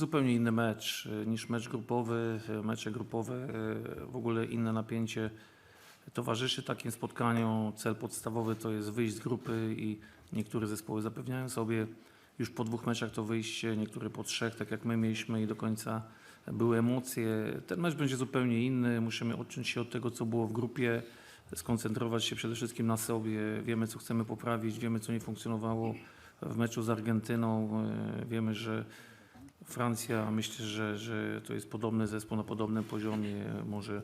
Zupełnie inny mecz y, niż mecz grupowy. Y, Mecze grupowe, y, w ogóle inne napięcie towarzyszy takim spotkaniom. Cel podstawowy to jest wyjść z grupy i niektóre zespoły zapewniają sobie już po dwóch meczach to wyjście, niektóre po trzech, tak jak my mieliśmy i do końca były emocje. Ten mecz będzie zupełnie inny. Musimy odciąć się od tego, co było w grupie, skoncentrować się przede wszystkim na sobie. Wiemy, co chcemy poprawić, wiemy, co nie funkcjonowało w meczu z Argentyną. Wiemy, że Francja, myślę, że, że to jest podobny zespół na podobnym poziomie, może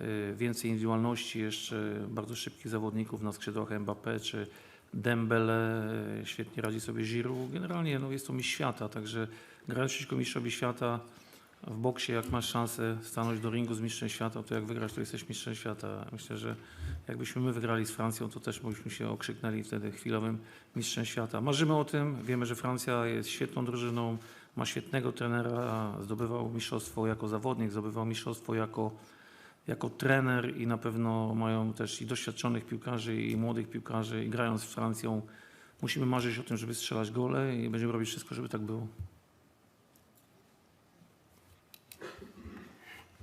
y, więcej indywidualności, jeszcze bardzo szybkich zawodników na skrzydłach Mbappé czy Dembele, świetnie radzi sobie Giroud. Generalnie no, jest to mistrz świata, także grając przeciwko mistrzowi świata w boksie, jak masz szansę stanąć do ringu z mistrzem świata, to jak wygrasz, to jesteś mistrzem świata. Myślę, że jakbyśmy my wygrali z Francją, to też byśmy się okrzyknęli wtedy chwilowym mistrzem świata. Marzymy o tym, wiemy, że Francja jest świetną drużyną, ma świetnego trenera, zdobywał mistrzostwo jako zawodnik, zdobywał mistrzostwo jako, jako trener i na pewno mają też i doświadczonych piłkarzy i młodych piłkarzy i grając z Francją musimy marzyć o tym, żeby strzelać gole i będziemy robić wszystko, żeby tak było.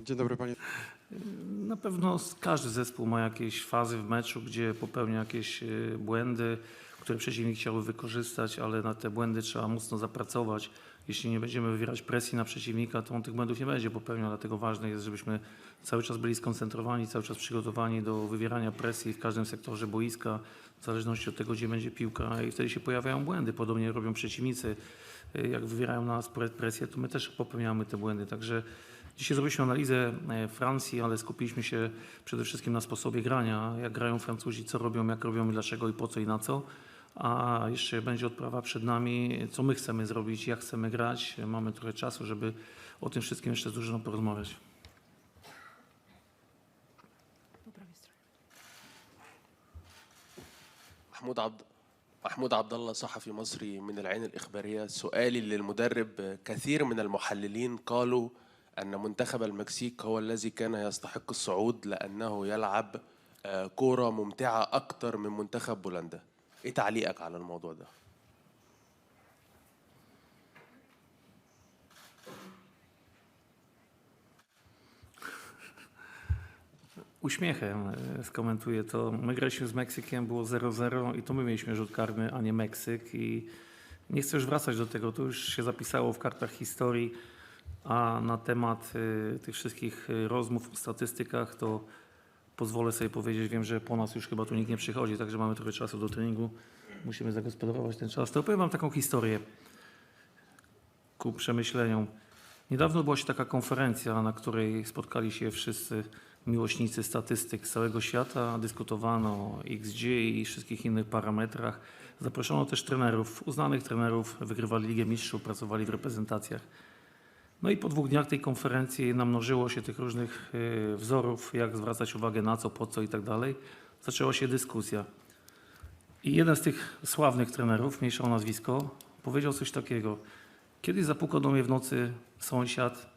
Dzień dobry panie. Na pewno każdy zespół ma jakieś fazy w meczu, gdzie popełnia jakieś y, błędy, które przeciwnik chciałby wykorzystać, ale na te błędy trzeba mocno zapracować. Jeśli nie będziemy wywierać presji na przeciwnika, to on tych błędów nie będzie popełniał, dlatego ważne jest, żebyśmy cały czas byli skoncentrowani, cały czas przygotowani do wywierania presji w każdym sektorze boiska, w zależności od tego, gdzie będzie piłka i wtedy się pojawiają błędy. Podobnie robią przeciwnicy. Y, Jak wywierają na nas pre- presję, to my też popełniamy te błędy. Także Dzisiaj zrobiliśmy analizę e, Francji, ale skupiliśmy się przede wszystkim na sposobie grania, jak grają Francuzi, co robią, jak robią, i dlaczego i po co i na co. A jeszcze będzie odprawa przed nami, co my chcemy zrobić, jak chcemy grać. Mamy trochę czasu, żeby o tym wszystkim jeszcze z drużyną porozmawiać. محمود عبد محمود عبد الله صحفي مصري من العين الإخبارية. سؤالي للمدرب. كثير من المحللين قالوا أن منتخب المكسيك هو الذي كان يستحق الصعود لأنه يلعب آه، كورة ممتعة أكتر من منتخب بولندا. إيه تعليقك على الموضوع ده؟ Uśmiechem e, skomentuję to. My graliśmy z Meksykiem, było 0-0 i to my mieliśmy rzut karny, a nie Meksyk. I nie chcę już wracać do tego, to już się zapisało w kartach historii. A na temat y, tych wszystkich y, rozmów o statystykach, to pozwolę sobie powiedzieć, wiem, że po nas już chyba tu nikt nie przychodzi, także mamy trochę czasu do treningu. Musimy zagospodarować ten czas. To opowiem Wam taką historię ku przemyśleniom. Niedawno była się taka konferencja, na której spotkali się wszyscy miłośnicy statystyk z całego świata. Dyskutowano o XG i wszystkich innych parametrach. Zaproszono też trenerów, uznanych trenerów, wygrywali Ligę Mistrzów, pracowali w reprezentacjach. No i po dwóch dniach tej konferencji namnożyło się tych różnych y, wzorów, jak zwracać uwagę na co, po co i tak dalej. Zaczęła się dyskusja. I jeden z tych sławnych trenerów, mniejsza o nazwisko, powiedział coś takiego. Kiedyś zapukał do mnie w nocy sąsiad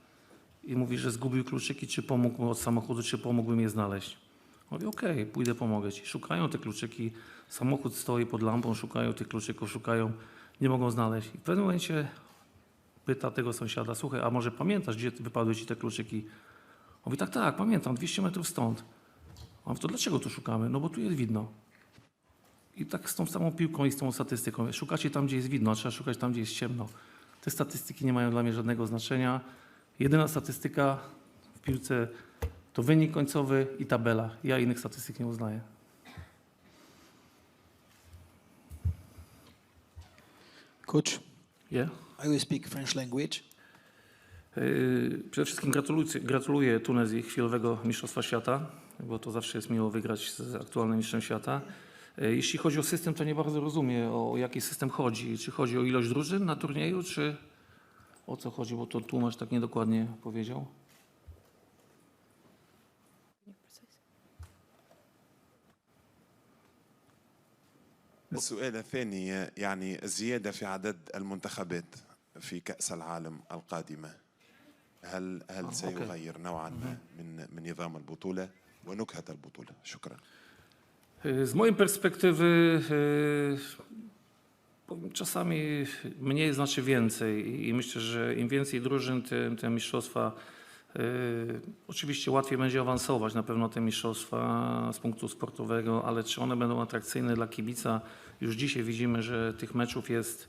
i mówi, że zgubił kluczyki, czy pomógł mu od samochodu, czy pomógłbym je znaleźć. Mówię, okej, pójdę, pomogę ci. Szukają te kluczyki, samochód stoi pod lampą, szukają tych kluczyków, szukają, nie mogą znaleźć. I w pewnym momencie pyta tego sąsiada, słuchaj, a może pamiętasz, gdzie wypadły ci te kluczyki? On mówi, tak, tak, pamiętam, 200 metrów stąd. A to dlaczego tu szukamy? No bo tu jest widno. I tak z tą samą piłką i z tą statystyką. Szukacie tam, gdzie jest widno, a trzeba szukać tam, gdzie jest ciemno. Te statystyki nie mają dla mnie żadnego znaczenia. Jedyna statystyka w piłce to wynik końcowy i tabela. Ja innych statystyk nie uznaję. Coach, Yeah? I will speak French language. Yy, Przede wszystkim gratuluję, gratuluję Tunezji chwilowego Mistrzostwa Świata, bo to zawsze jest miło wygrać z aktualnym mistrzem świata. Yy, Jeśli chodzi o system, to nie bardzo rozumiem, o jaki system chodzi. Czy chodzi o ilość drużyn na turnieju, czy o co chodzi, bo to tłumacz tak niedokładnie powiedział. السؤال الثاني يعني زيادة في عدد المنتخبات في كأس العالم القادمة هل هل أوكي. سيغير نوعا ما من من نظام البطولة ونكهة البطولة شكرا Yy, Z mojej perspektywy yy, Czasami mniej znaczy więcej i myślę, że im więcej drużyn, tym te mistrzostwa yy, oczywiście łatwiej będzie awansować na pewno te mistrzostwa z punktu sportowego, ale czy one będą atrakcyjne dla kibica? Już dzisiaj widzimy, że tych meczów jest yy,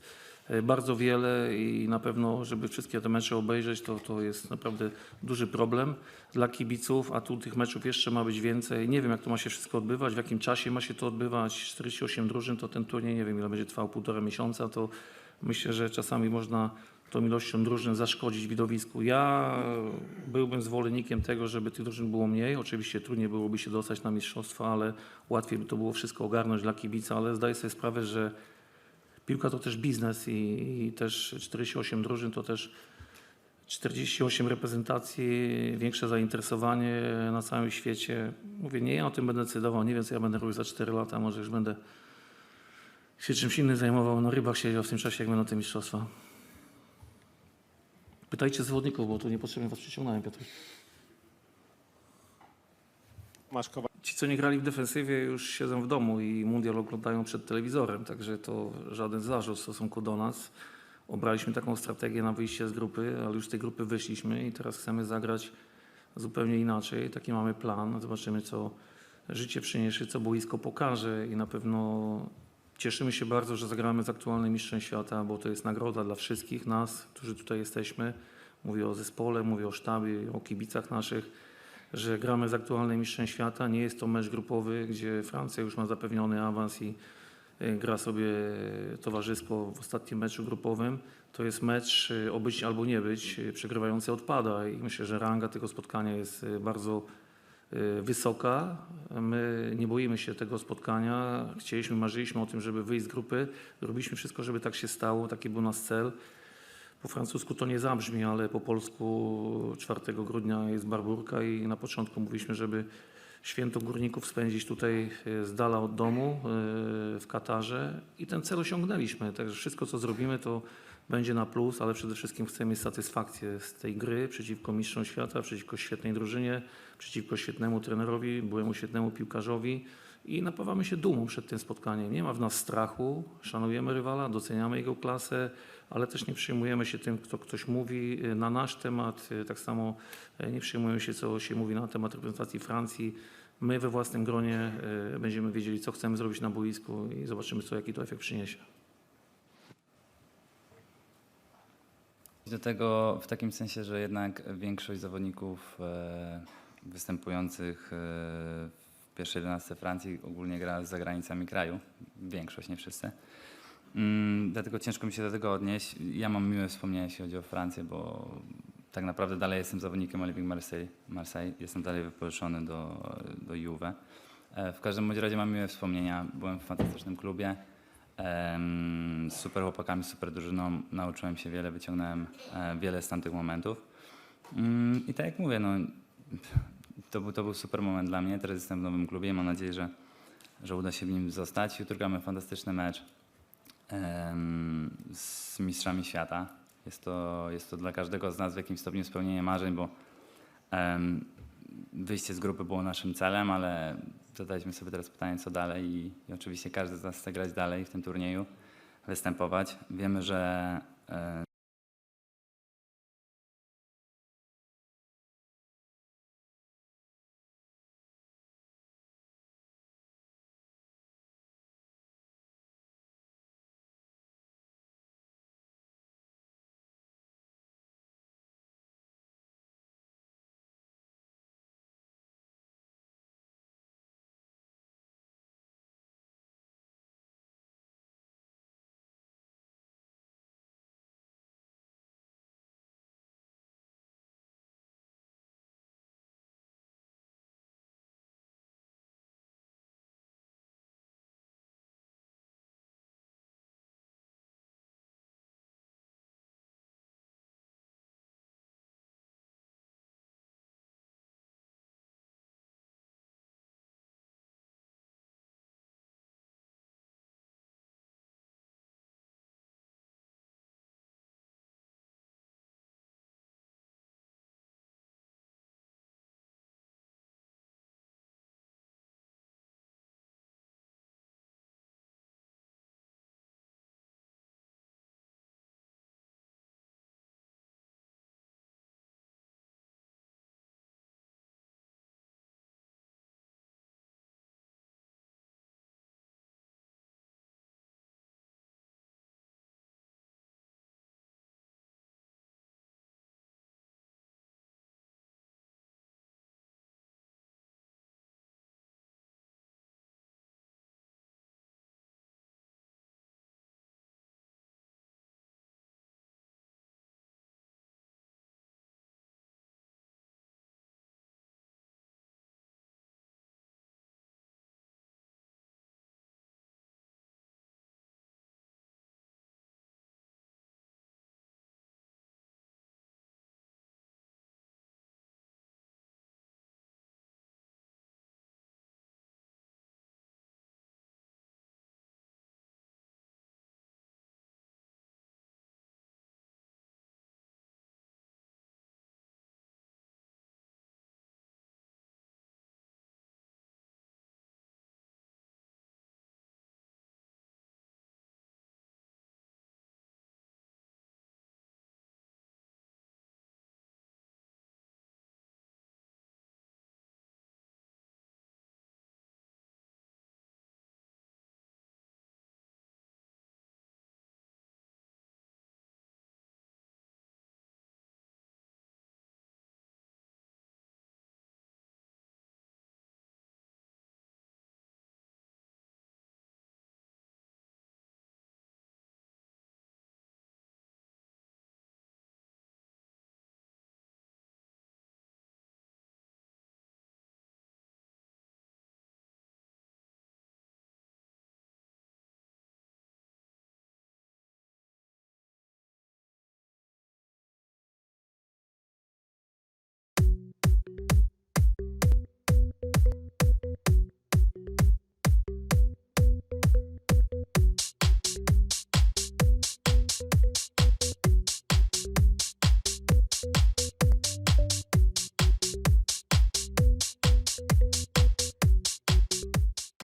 bardzo wiele i na pewno, żeby wszystkie te mecze obejrzeć, to, to jest naprawdę duży problem dla kibiców, a tu tych meczów jeszcze ma być więcej. Nie wiem, jak to ma się wszystko odbywać, w jakim czasie ma się to odbywać. 48 drużyn, to ten turniej, nie wiem, ile będzie trwał, półtora miesiąca, to myślę, że czasami można tą ilością drużyn zaszkodzić widowisku. Ja byłbym zwolennikiem tego, żeby tych drużyn było mniej. Oczywiście trudniej byłoby się dostać na mistrzostwa, ale łatwiej by to było wszystko ogarnąć dla kibica, ale zdaję sobie sprawę, że piłka to też biznes i, i też 48 drużyn to też 48 reprezentacji, większe zainteresowanie na całym świecie. Mówię, nie ja o tym będę decydował, nie wiem co ja będę robił za 4 lata, może już będę się czymś innym zajmował, na rybach siedział w tym czasie, jak będą te mistrzostwa. Pytajcie zawodników, bo tu niepotrzebnie was przyciągnąłem, Piotr. Tomasz. Ci, co nie grali w defensywie, już siedzą w domu i mundial oglądają przed telewizorem, także to żaden zarzut w stosunku do nas. Obraliśmy taką strategię na wyjście z grupy, ale już z tej grupy wyszliśmy i teraz chcemy zagrać zupełnie inaczej. Taki mamy plan. Zobaczymy, co życie przyniesie, co boisko pokaże i na pewno cieszymy się bardzo, że zagramy z aktualnym mistrzem świata, bo to jest nagroda dla wszystkich nas, którzy tutaj jesteśmy. Mówię o zespole, mówię o sztabie, o kibicach naszych że gramy z aktualnym mistrzem świata. Nie jest to mecz grupowy, gdzie Francja już ma zapewniony awans i y, gra sobie towarzysko w ostatnim meczu grupowym. To jest mecz y, o być albo nie być, y, przegrywający odpada i myślę, że ranga tego spotkania jest bardzo wysoka. My nie boimy się tego spotkania. Chcieliśmy, marzyliśmy o tym, żeby wyjść z grupy. Robiliśmy wszystko, żeby tak się stało. Taki był nasz cel. Po francusku to nie zabrzmi, ale po polsku 4 grudnia jest barburka i na początku mówiliśmy, żeby święto górników spędzić tutaj e, z dala od domu e, w Katarze i ten cel osiągnęliśmy. Także wszystko co zrobimy to będzie na plus, ale przede wszystkim chcemy mieć satysfakcję z tej gry przeciwko mistrzom świata, przeciwko świetnej drużynie, przeciwko świetnemu trenerowi, byłemu świetnemu piłkarzowi i napawamy się dumą przed tym spotkaniem. Nie ma w nas strachu, szanujemy rywala, doceniamy jego klasę, ale też nie przyjmujemy się tym, co ktoś mówi y, na nasz temat. Y, Tak samo y, nie przyjmujemy się, co się mówi na temat reprezentacji Francji. My we własnym gronie będziemy wiedzieli, co chcemy zrobić na boisku i zobaczymy, co jaki to efekt przyniesie. Do tego w takim sensie, że jednak większość zawodników e, występujących e, w pierwszej 11 Francji ogólnie gra za granicami kraju. Większość, nie wszyscy. Mm, dlatego ciężko mi się do tego odnieść. Ja mam miłe wspomnienia, jeśli chodzi o Francję, bo tak naprawdę dalej jestem zawodnikiem Olympique Marseille. Marseille. Jestem dalej wypożyczony do, do Juve. E, w każdym razie mam miłe wspomnienia. Byłem w fantastycznym klubie. Super chłopakami, super drużyną. Nauczyłem się wiele, wyciągnąłem e, wiele z tamtych momentów. Mm, I tak jak mówię, no, to, był, to był super moment dla mnie. Teraz jestem w nowym klubie i mam nadzieję, że, że uda się w nim zostać. Jutro gramy fantastyczny mecz z mistrzami świata. Jest to, jest to dla każdego z nas w jakimś stopniu spełnienie marzeń, bo wyjście z grupy było naszym celem, ale zadaliśmy sobie teraz pytanie, co dalej i, i oczywiście każdy z nas chce grać dalej w tym turnieju, występować. Wiemy, że e,